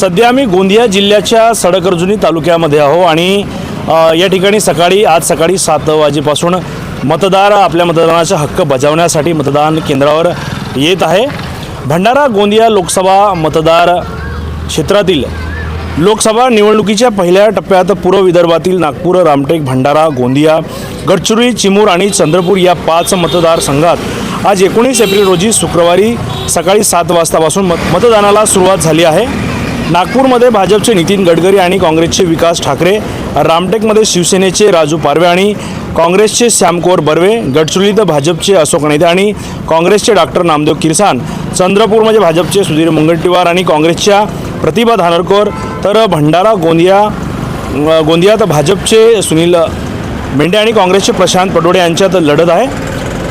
सध्या आम्ही गोंदिया जिल्ह्याच्या सडकर्जुनी तालुक्यामध्ये आहो आणि या ठिकाणी सकाळी आज सकाळी सात वाजेपासून मतदार आपल्या मतदानाचा हक्क बजावण्यासाठी मतदान केंद्रावर येत आहे. भंडारा गोंदिया लोकसभा मतदार क्षेत्रातील लोकसभा निवडणुकीच्या पहिल्या टप्प्यात पूर्व विदर्भातील नागपूर रामटेक भंडारा गोंदिया गडचिरोली चिमूर आणि चंद्रपूर या पाच मतदारसंघात आज एकोणीस एप्रिल रोजी शुक्रवारी सकाळी सात वाजतापासून मत मतदानाला सुरुवात झाली आहे. नागपूरमध्ये भाजपचे नितीन गडकरी आणि काँग्रेसचे विकास ठाकरे रामटेकमध्ये शिवसेनेचे राजू पारवे आणि काँग्रेसचे श्यामकुवर बर्वे गडचिरोलीत भाजपचे अशोक नेते आणि काँग्रेसचे डॉक्टर नामदेव किरसान चंद्रपूरमध्ये भाजपचे सुधीर मुनगंटीवार आणि काँग्रेसच्या प्रतिभा धानरकर तर भंडारा गोंदिया गोंदियात भाजपचे सुनील मेंढे आणि काँग्रेसचे प्रशांत पटोडे यांच्यात लढत आहे.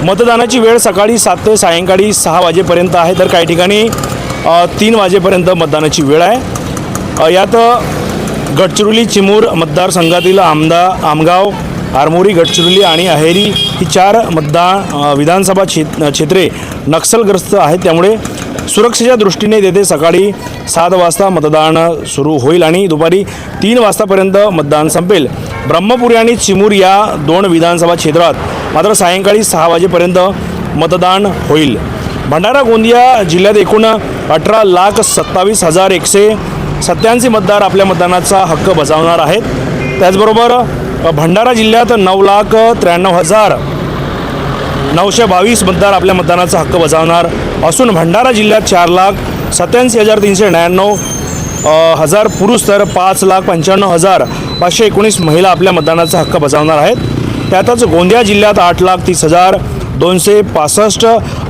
मतदानाची वेळ सकाळी सात ते सायंकाळी सहा वाजेपर्यंत आहे तर काही ठिकाणी तीन वाजेपर्यंत मतदानाची वेळ आहे. यात गडचिरोली चिमूर मतदारसंघातील आमदा आमगाव आरमोरी गडचिरोली आणि अहेरी ही चार मतदान विधानसभा क्षेत क्षेत्रे नक्षलग्रस्त आहेत. त्यामुळे सुरक्षेच्या दृष्टीने तेथे सकाळी सात वाजता मतदान सुरू होईल आणि दुपारी तीन वाजतापर्यंत मतदान संपेल. ब्रह्मपुरी आणि चिमूर या दोन विधानसभा क्षेत्रात मात्र सायंकाळी सहा वाजेपर्यंत मतदान होईल. भंडारा गोंदिया जिल्ह्यात एकूण अठरा लाख सत्तावीस हजार एकशे सत्याऐंशी मतदार आपल्या मतदानाचा हक्क बजावणार आहेत. त्याचबरोबर भंडारा जिल्ह्यात नऊ लाख त्र्याण्णव हजार नऊशे बावीस मतदार आपल्या मतदानाचा हक्क बजावणार असून भंडारा जिल्ह्यात चार लाख सत्याऐंशी हजार तीनशे ब्याण्णव हजार पुरुष तर पाच लाख पंच्याण्णव हजार पाचशे एकोणीस महिला आपल्या मतदानाचा हक्क बजावणार आहेत. त्यातच गोंदिया जिल्ह्यात आठ लाख तीस हजार दोनशे पासष्ट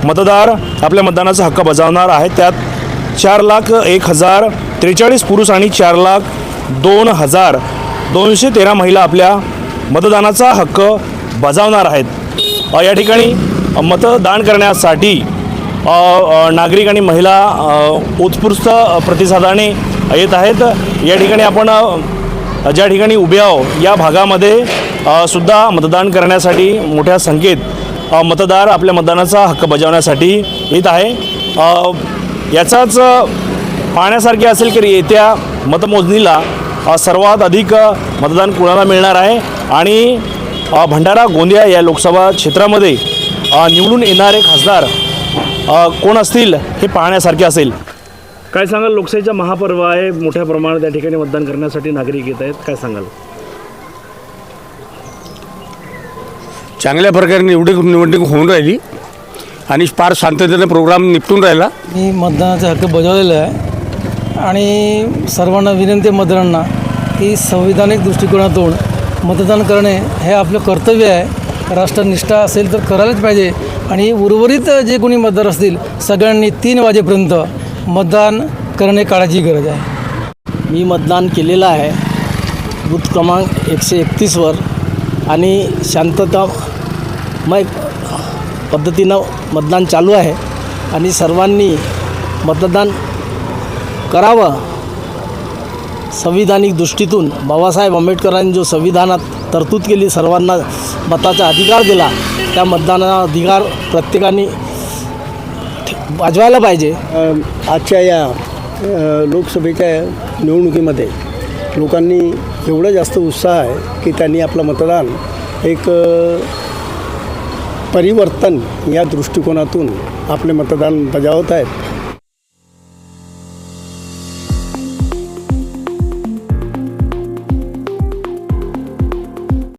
मतदार आपल्या मतदानाचा हक्क बजावणार आहेत. त्यात चार लाख एक हजार त्रेचाळीस पुरुष आणि चार लाख दोन हजार दोनशे तेरा महिला आपल्या मतदानाचा हक्क बजावणार आहेत. या ठिकाणी मतदान करण्यासाठी नागरिक आणि महिला उत्स्फूर्त प्रतिसादाने येत आहेत. या ठिकाणी आपण ज्या ठिकाणी उभे आहो या भागामध्ये सुद्धा मतदान करण्यासाठी मोठ्या संख्येत मतदार आपल्या मतदानाचा हक्क बजावण्यासाठी येत आहे. याचाच पाहण्यासारखे असेल की येत्या मतमोजणीला सर्वात अधिक मतदान कुणाला मिळणार आहे? आणि भंडारा गोंदिया या लोकसभा क्षेत्रामध्ये निवडून येणारे खासदार कोण असतील हे पाहण्यासारखे असेल. काय सांगाल? लोकशाहीचा महापर्व आहे. मोठ्या प्रमाणात त्या ठिकाणी मतदान करण्यासाठी नागरिक येत आहेत. काय सांगाल? चांगल्या प्रकारे निवडणूक निवडणूक होऊन राहिली आणि फार शांततेने प्रोग्राम निपटून राहिला. मी मतदानाचा हक्क बजावलेला आहे आणि सर्वांना विनंती आहे मतदारांना की संविधानिक दृष्टिकोनातून मतदान करणे हे आपलं कर्तव्य आहे. राष्ट्रनिष्ठा असेल तर करायलाच पाहिजे आणि उर्वरित जे कोणी मतदार असतील सगळ्यांनी तीन वाजेपर्यंत मतदान करणे काळाची गरज आहे. मी मतदान केलेलं आहे बूथ क्रमांक एकशे एकतीसवर आणि मय पद्धतीनं मतदान चालू आहे आणि सर्वांनी मतदान करावं. संविधानिक दृष्टीतून बाबासाहेब आंबेडकरांनी जो संविधानात तरतूद केली सर्वांना मताचा अधिकार दिला त्या मतदानाचा अधिकार प्रत्येकाने वाजवायला पाहिजे. आजच्या या लोकसभेच्या निवडणुकीमध्ये लोकांनी एवढा जास्त उत्साह आहे की त्यांनी आपलं मतदान एक परिवर्तन या दृष्टिकोनातून आपले मतदान बजावत आहेत.